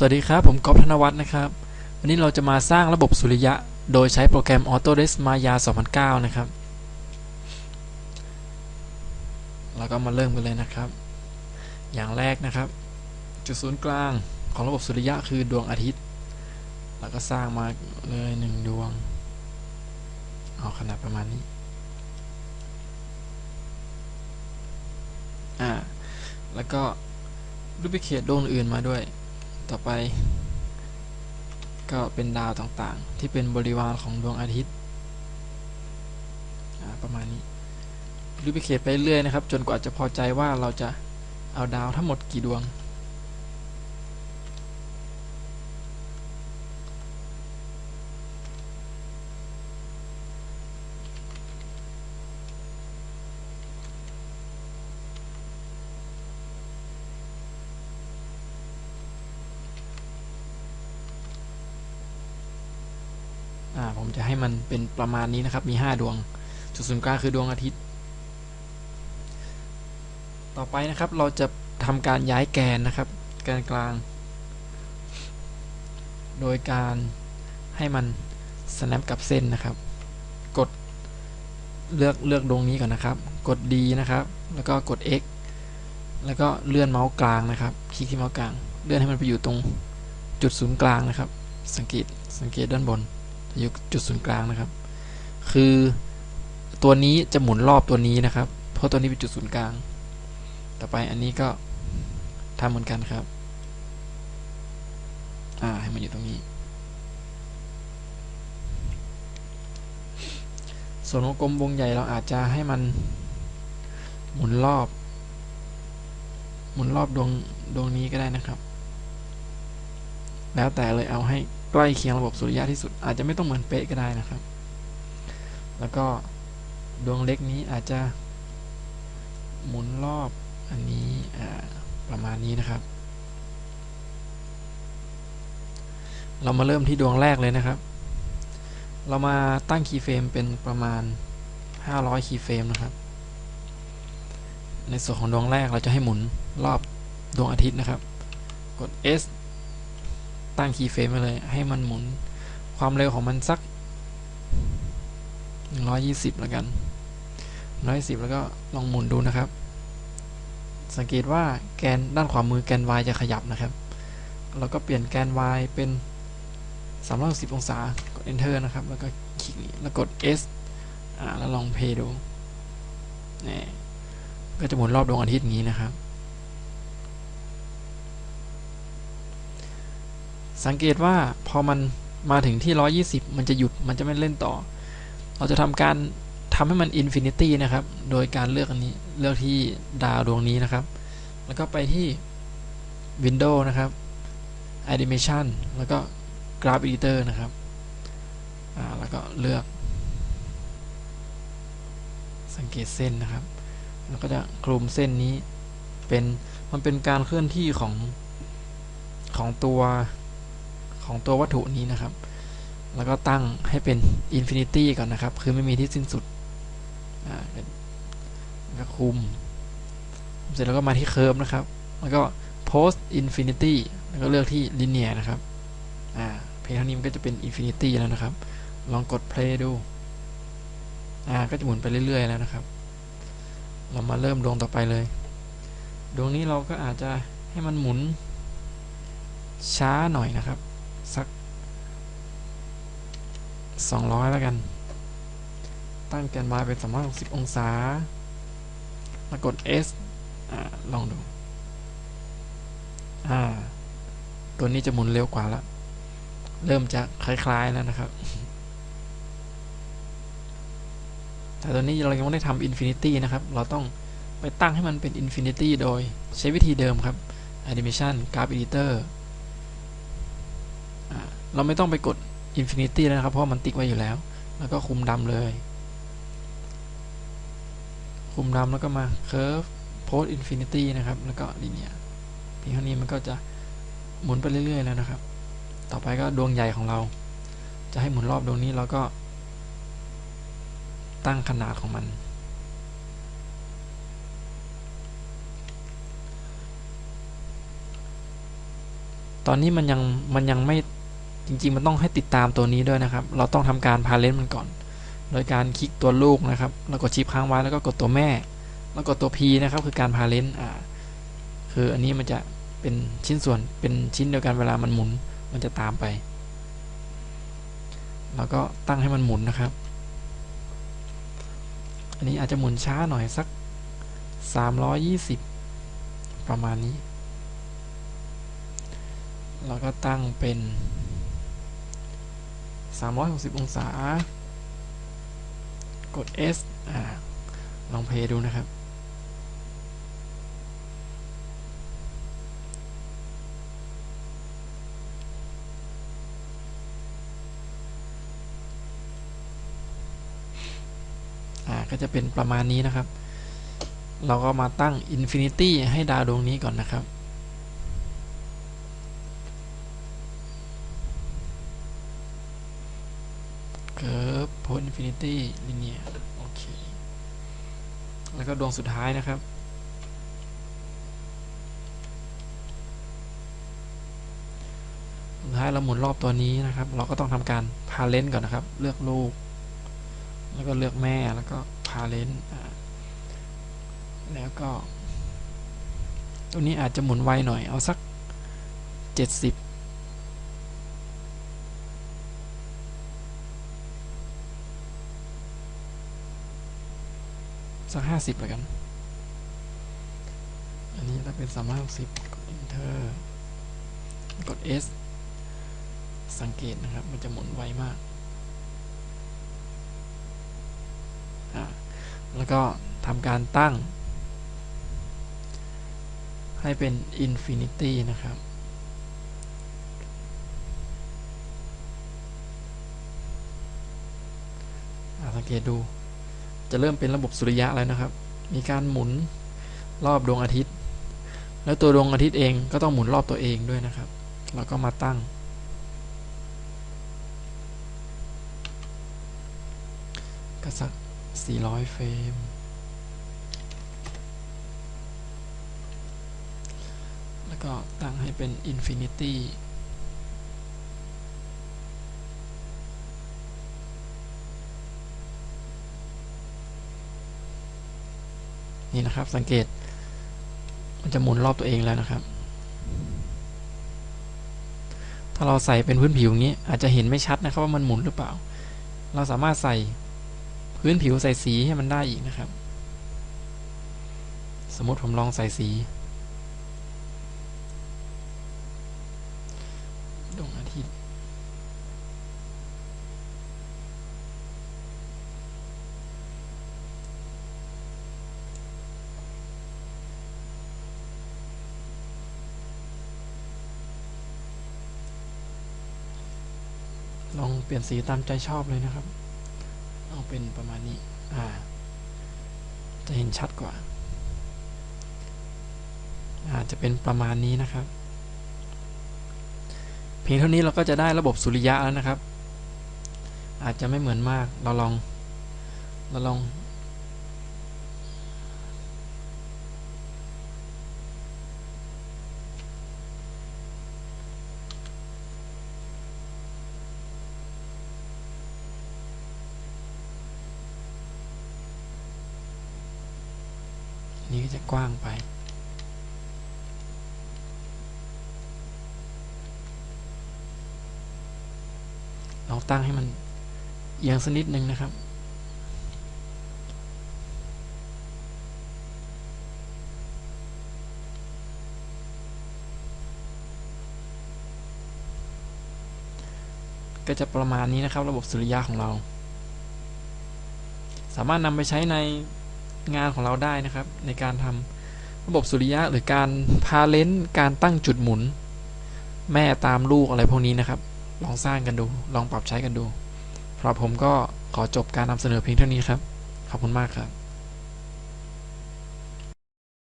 สวัสดีครับ ผมก๊อฟธนวัฒน์นะครับ วันนี้เราจะมาสร้างระบบสุริยะ โดยใช้โปรแกรม Autodesk Maya 2009 นะครับ เราก็มาเริ่มกันเลยนะครับ อย่างแรกนะครับ จุดศูนย์กลางของระบบสุริยะคือดวงอาทิตย์ เราก็สร้างมาเลยหนึ่งดวง เอาขนาดประมาณนี้ อ่า แล้วก็รูปเขตดวงอื่นมาด้วย ต่อไป ก็เป็นดาวต่างๆ ที่เป็นบริวารของดวงอาทิตย์ประมาณนี้รูปเขตไปเรื่อยนะครับ จนกว่าจะพอใจว่าเราจะเอาดาวทั้งหมดกี่ดวง ผมจะให้มันเป็นประมาณนี้นะครับ มี 5 ดวง จุดศูนย์กลางคือดวงอาทิตย์ ต่อไปนะครับเราจะทำการย้ายแกนนะครับ แกนกลาง โดยการให้มัน snap กับเส้นนะครับ กดเลือกเลือกดวงนี้ก่อนนะครับ กด D นะครับ แล้วก็กด X แล้วก็เลื่อนเมาส์กลางนะครับ คลิกที่เมาส์กลาง เลื่อนให้มันไปอยู่ตรงจุดศูนย์กลางนะครับ สังเกตสังเกตด้านบน อยู่จุดศูนย์กลางนะครับ คือตัวนี้จะหมุนรอบตัวนี้นะครับ เพราะตัวนี้เป็นจุดศูนย์กลาง ต่อไปอันนี้ก็ทำเหมือนกันครับ อ่าให้มันอยู่ตรงนี้ ส่วนวงกลมวงใหญ่เราอาจจะให้มันหมุนรอบ หมุนรอบดวงดวงนี้ก็ได้นะครับ แล้วแต่เลยเอาให้ ใกล้เคียงระบบสุริยะที่สุด อาจจะไม่ต้องเหมือนเป๊ะก็ได้นะครับ แล้วก็ดวงเล็กนี้อาจจะหมุนรอบอันนี้ประมาณนี้นะครับ เรามาเริ่มที่ดวงแรกเลยนะครับ เรามาตั้งคีย์เฟรมเป็นประมาณ 500 คีย์เฟรมนะครับ ในส่วนของดวงแรกเราจะให้หมุนรอบดวงอาทิตย์นะครับ กด S ตั้งคีย์เฟรมไปเลย ให้มันหมุนความเร็วของมันสัก 120 แล้วกัน110แล้วก็ลองหมุนดูนะครับ สังเกตว่าแกนด้านขวามือแกน y จะขยับนะครับเราก็เปลี่ยนแกน y เป็น360องศากด enter นะครับ แล้วก็คลิกนี้แล้วกด s อ่าแล้วลองเพย์ดูนี่ก็จะหมุนรอบดวงอาทิตย์อย่างนี้นะครับ สังเกตว่าพอมันมาถึงที่ 120 มันจะหยุดมันจะไม่เล่นต่อ เราจะทำการทำให้มันอินฟินิตี้นะครับ โดยการเลือกอันนี้เลือกที่ดาวดวงนี้นะครับ แล้วก็ไปที่ Windows นะครับ Animation แล้วก็ Graph Editor นะครับแล้วก็เลือก สังเกตเส้นนะครับ แล้วก็จะคลุมเส้นนี้เป็นมันเป็นการเคลื่อนที่ของของตัว ของตัววัตถุนี้นะครับ แล้วก็ตั้งให้เป็น Infinity ก่อนนะครับ คือไม่มีที่สิ้นสุดอ่าก็คุม เสร็จแล้วก็มาที่ Curve นะครับ แล้วก็ Post Infinity แล้วก็เลือกที่ Linear นะครับ อ่า เพียงเท่านี้มันก็จะเป็น Infinity แล้วนะครับ ลองกด Play ดู อ่า ก็จะหมุนไปเรื่อยๆแล้วนะครับ เรามาเริ่มดวงต่อไปเลย ดวงนี้เราก็อาจจะให้มันหมุนช้าหน่อยนะครับ สัก 200 แล้วกัน ตั้งแกน y เป็น 360 องศา แล้วกด S อลองดู อ่า ตัวนี้จะหมุนเร็วกว่าแล้ว เริ่มจะคล้าย ๆ แล้วนะครับ แต่ตัวนี้เรายังไม่ได้ทำ Infinity นะครับ เราต้องไปตั้งให้มันเป็น Infinity โดยใช้วิธีเดิมครับ Animation Graph Editor เราไม่ต้องไปกด Infinity แล้วนะครับ เพราะมันติ๊กไว้อยู่แล้ว แล้วก็คุมดำเลย คุมดำแล้วก็มา Curve Post Infinity นะครับ แล้วก็ Linear เพียงเท่านี้มันก็จะหมุนไปเรื่อยๆแล้วนะครับ ต่อไปก็ดวงใหญ่ของเรา จะให้หมุนรอบดวงนี้เราก็ ตั้งขนาดของมันตตอนนี้มันยังมันยังไม่ จริง ๆ มันต้องให้ติดตามตัวนี้ด้วยนะครับ เราต้องทำการพาเลนต์มันก่อน โดยการคลิกตัวลูกนะครับ แล้วกดชิปค้างไว้แล้วก็กดตัวแม่ แล้วกดตัว P นะครับ คือการพาเลนต์อ่าคืออันนี้มันจะเป็นชิ้นส่วนเป็นชิ้นเดียวกันเวลามันหมุน มันจะตามไป แล้วก็ตั้งให้มันหมุนนะครับ อันนี้อาจจะหมุนช้าหน่อยสัก 320 ประมาณนี้ แล้วก็ตั้งเป็น 360 องศา กด S อ่า ลองเพย์ดูนะครับ อ่า ก็จะเป็นประมาณนี้นะครับ เราก็มาตั้ง Infinity ให้ดาวดวงนี้ก่อนนะครับ เกิร์ฟโพลอินฟินิตี้ลิเนียโอเค แล้วก็ดวงสุดท้ายนะครับ สุดท้ายเราหมุนรอบตัวนี้นะครับ เราก็ต้องทำการพาเลนก่อนนะครับ เลือกลูก แล้วก็เลือกแม่ แล้วก็พาเลนแล้วก็ ตัวนี้อาจจะหมุนไวหน่อย เอาสัก 70 สักห้าสิบแล้วกัน อันนี้ถ้าเป็นสามร้อยหกสิบกด enter กด S สังเกตนะครับ มันจะหมุนไวมาก แล้วก็ทำการตั้ง ให้เป็น Infinity นะครับสังเกตดู จะเริ่มเป็นระบบสุริยะแล้วนะครับ มีการหมุนรอบดวงอาทิตย์ แล้วตัวดวงอาทิตย์เองก็ต้องหมุนรอบตัวเองด้วยนะครับเราก็มาตั้ง ก็สัก 400 เฟรม แล้วก็ตั้งให้เป็น Infinity นี่นะครับ สังเกต มันจะหมุนรอบตัวเองแล้วนะครับ ถ้าเราใส่เป็นพื้นผิวอย่างนี้ อาจจะเห็นไม่ชัดนะครับว่ามันหมุนหรือเปล่า เราสามารถใส่พื้นผิวใส่สีให้มันได้อีกนะครับ สมมติผมลองใส่สีดวงอาทิตย์ ลองเปลี่ยนสีตามใจชอบเลยนะครับ เอาเป็นประมาณนี้ อ่า จะเห็นชัดกว่า อาจจะเป็นประมาณนี้นะครับ เพียงเท่านี้เราก็จะได้ระบบสุริยะแล้วนะครับ อาจจะไม่เหมือนมาก เราลอง เราลอง นี้ก็จะกว้างไป เราตั้งให้มันเอียงสักนิดนึงนะครับก็จะประมาณนี้นะครับ ระบบสุริยะของเรา สามารถนำไปใช้ใน งานของเราได้นะครับ ในการทำระบบสุริยะหรือการพาเลนต์การตั้งจุดหมุน แม่ตามลูกอะไรพวกนี้นะครับ ลองสร้างกันดู ลองปรับใช้กันดูสำหรับผมก็ขอจบการนำเสนอเพียงเท่านี้ครับ ขอบคุณมากครับ